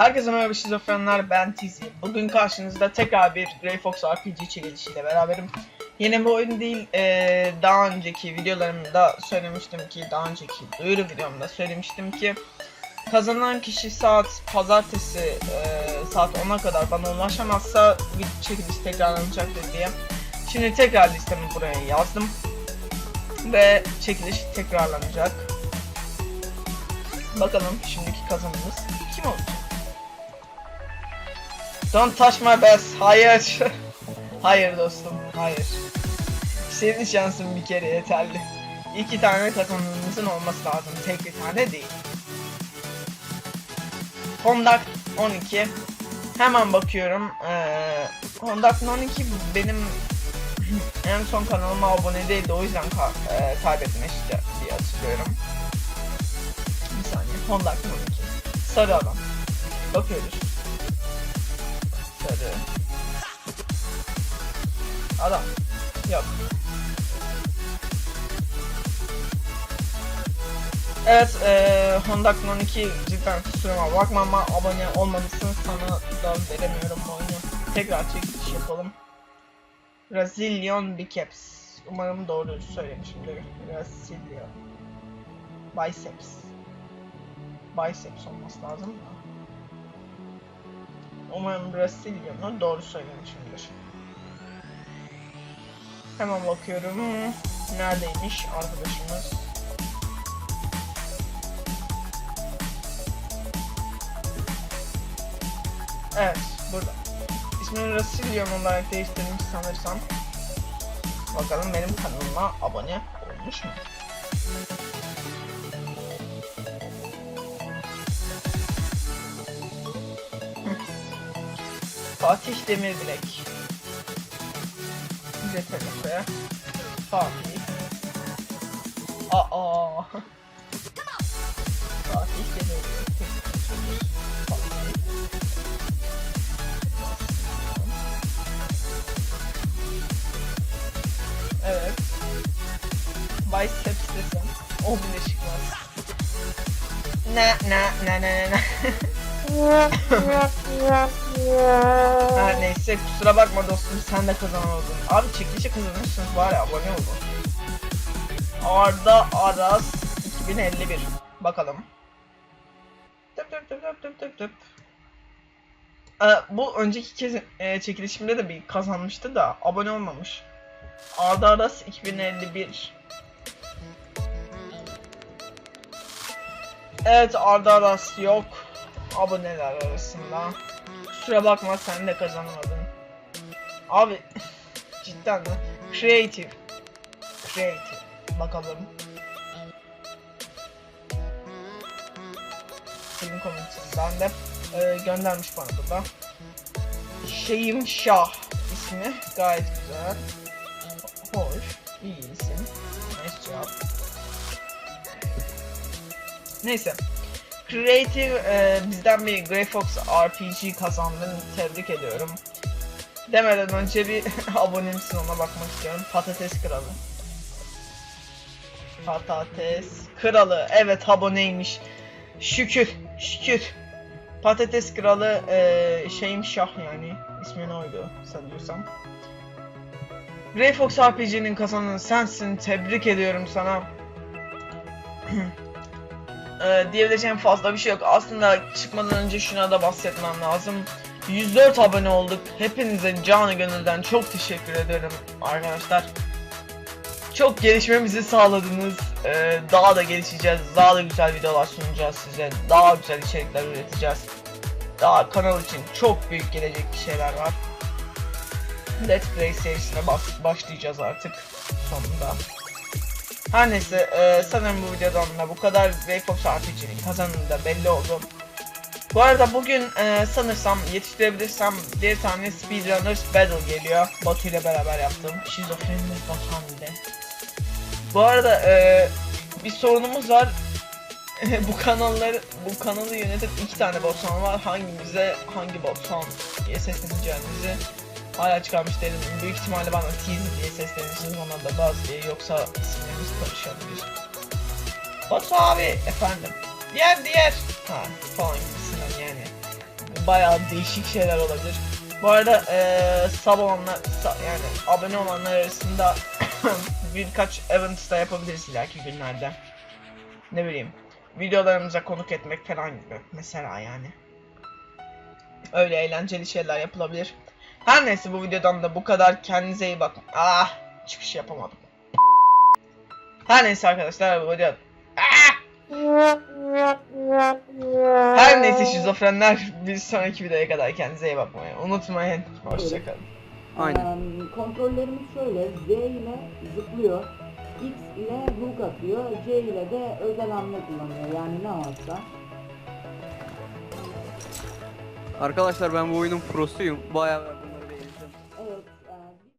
Herkese merhaba şizofrenler ben Tizi. Bugün karşınızda tekrar bir Grey Fox RPG çekilişiyle beraberim. Yeni bir oyun değil, eee, daha önceki videolarımda söylemiştim ki, daha önceki duyuru videomda söylemiştim ki kazanan kişi saat pazartesi eee, saat 10'a kadar bana ulaşamazsa bir çekiliş tekrarlanacaktır diye. Şimdi tekrar listemi buraya yazdım ve çekiliş tekrarlanacak. Bakalım şimdiki kazanımız kim olacak? Don't touch my best. Hayır. hayır dostum. Hayır. Senin şansın bir kere yeterli. İki tane kazanımımızın olması lazım. Tek bir tane değil. Conduct 12. Hemen bakıyorum. Ee, Conduct 12 benim en son kanalıma abone değildi. O yüzden ka- e, kaybetmişti diye hatırlıyorum. Bir saniye. Conduct 12. Sarı adam. Bakıyoruz. Adam. Yok. Evet, eee Honda 12 cidden kusuruma bakma ama abone olmamışsın sana da veremiyorum bu oyunu. Tekrar çekiliş yapalım. Brazilian Biceps. Umarım doğru söylemişimdir. Brazilian. Biceps. Biceps olması lazım. Umarım Brasilia'nı doğru söylemişimdir. Hemen bakıyorum. Neredeymiş arkadaşımız? Evet, burada. İsmini Brasilian olarak değiştirmiş sanırsam. Bakalım benim kanalıma abone olmuş mu? Fatih Demirbilek. Fatih. Aa. Fatih Demirbilek. Fatih. Evet. Biceps desem. O bile çıkmaz. Ne ne ne ne ne. Her neyse kusura bakma dostum sen de kazanamadın. Abi çekilişe kazanırsınız var ya abone olun. Arda Aras 2051. Bakalım. Tıp tıp tıp tıp tıp tıp tıp. Ee, bu önceki kez e, çekilişimde de bir kazanmıştı da abone olmamış. Arda Aras 2051. Evet Arda Aras yok aboneler arasında. Kusura bakma sen de kazanamadın. Abi cidden mi? Creative. Creative. Bakalım. Film komünitesinden de e, göndermiş bana burada. Şeyim Şah ismi gayet güzel. Hoş, iyi isim. Nice cevap. Neyse. Creative e, bizden bir Grey Fox RPG kazandın. Tebrik ediyorum. Demeden önce bir abonemsin ona bakmak istiyorum. Patates Kralı. Patates Kralı. Evet aboneymiş. Şükür. Şükür. Patates Kralı e, şeyim şah yani. İsmi oydu sanıyorsam. Grey Fox RPG'nin kazananı sensin. Tebrik ediyorum sana. Ee, diyebileceğim fazla bir şey yok. Aslında çıkmadan önce şuna da bahsetmem lazım. 104 abone olduk. Hepinize canı gönülden çok teşekkür ederim arkadaşlar. Çok gelişmemizi sağladınız. Ee, daha da gelişeceğiz. Daha da güzel videolar sunacağız size. Daha güzel içerikler üreteceğiz. Daha kanal için çok büyük gelecek şeyler var. Let's Play serisine baş- başlayacağız artık sonunda. Her neyse e, sanırım bu videodan da bu kadar Grey Fox RPG'nin kazananı da belli oldu. Bu arada bugün e, sanırsam yetiştirebilirsem bir tane Speedrunners Battle geliyor. Batu ile beraber yaptığım. Şizofrenimiz Batuhan ile. Bu arada e, bir sorunumuz var. bu kanalları, bu kanalı yöneten iki tane Batuhan var. Hangimize hangi Batuhan diye sesleneceğimizi hala çıkarmış değilim. Büyük ihtimalle bana Teasy diye seslenirsiniz ona da Buzz diye yoksa isimlerimiz karışabilir. Batu abi efendim. Diğer diğer. Ha falan gibisinden yani. bayağı değişik şeyler olabilir. Bu arada eee sub olanlar, yani abone olanlar arasında birkaç event da yapabiliriz ileriki günlerde. Ne bileyim, videolarımıza konuk etmek falan gibi mesela yani. Öyle eğlenceli şeyler yapılabilir. Her neyse bu videodan da bu kadar. Kendinize iyi bakın. Ah, çıkış yapamadım. Her neyse arkadaşlar bu video... Ah! Her neyse şizofrenler bir sonraki videoya kadar kendinize iyi bakmayı unutmayın. Hoşçakalın. Aynen. Eee, kontrollerimiz şöyle. Z ile zıplıyor. X ile hook atıyor. C ile de özel hamle kullanıyor. Yani ne varsa. Arkadaşlar ben bu oyunun prosuyum. Bayağı